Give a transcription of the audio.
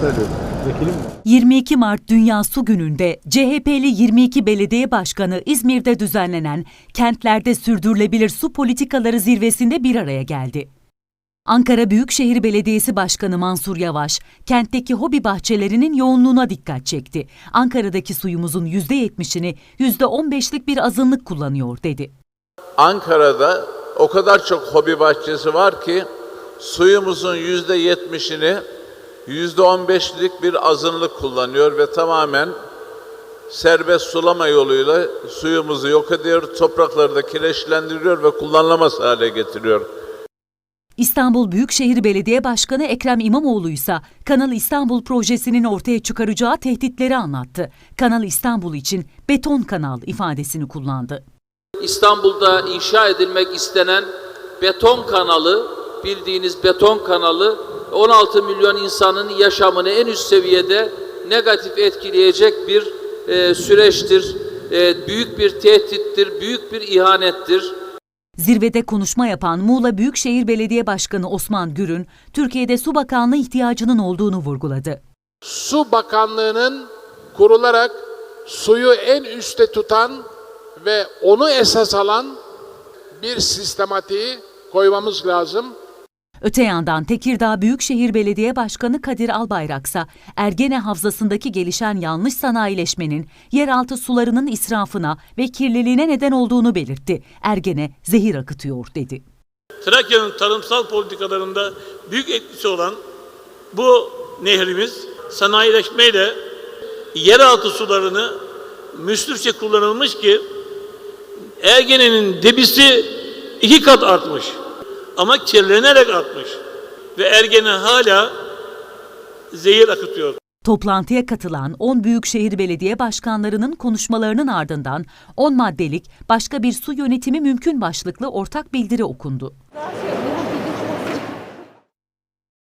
söylüyorum. Vekilim 22 Mart Dünya Su Günü'nde CHP'li 22 belediye başkanı İzmir'de düzenlenen kentlerde sürdürülebilir su politikaları zirvesinde bir araya geldi. Ankara Büyükşehir Belediyesi Başkanı Mansur Yavaş, kentteki hobi bahçelerinin yoğunluğuna dikkat çekti. Ankara'daki suyumuzun %70'ini %15'lik bir azınlık kullanıyor dedi. Ankara'da o kadar çok hobi bahçesi var ki suyumuzun yüzde yetmişini yüzde on beşlik bir azınlık kullanıyor ve tamamen serbest sulama yoluyla suyumuzu yok ediyor, toprakları da kireçlendiriyor ve kullanılamaz hale getiriyor. İstanbul Büyükşehir Belediye Başkanı Ekrem İmamoğlu ise Kanal İstanbul projesinin ortaya çıkaracağı tehditleri anlattı. Kanal İstanbul için beton kanal ifadesini kullandı. İstanbul'da inşa edilmek istenen beton kanalı, bildiğiniz beton kanalı 16 milyon insanın yaşamını en üst seviyede negatif etkileyecek bir e, süreçtir. E, büyük bir tehdittir, büyük bir ihanettir. Zirvede konuşma yapan Muğla Büyükşehir Belediye Başkanı Osman Gürün, Türkiye'de su bakanlığı ihtiyacının olduğunu vurguladı. Su Bakanlığı'nın kurularak suyu en üstte tutan ve onu esas alan bir sistematiği koymamız lazım. Öte yandan Tekirdağ Büyükşehir Belediye Başkanı Kadir Albayraksa Ergene Havzası'ndaki gelişen yanlış sanayileşmenin yeraltı sularının israfına ve kirliliğine neden olduğunu belirtti. Ergene zehir akıtıyor dedi. Trakya'nın tarımsal politikalarında büyük etkisi olan bu nehrimiz sanayileşmeyle yeraltı sularını müsrifçe kullanılmış ki Ergene'nin debisi iki kat artmış. Ama kirlenerek artmış. Ve Ergene hala zehir akıtıyor. Toplantıya katılan 10 büyükşehir belediye başkanlarının konuşmalarının ardından 10 maddelik başka bir su yönetimi mümkün başlıklı ortak bildiri okundu.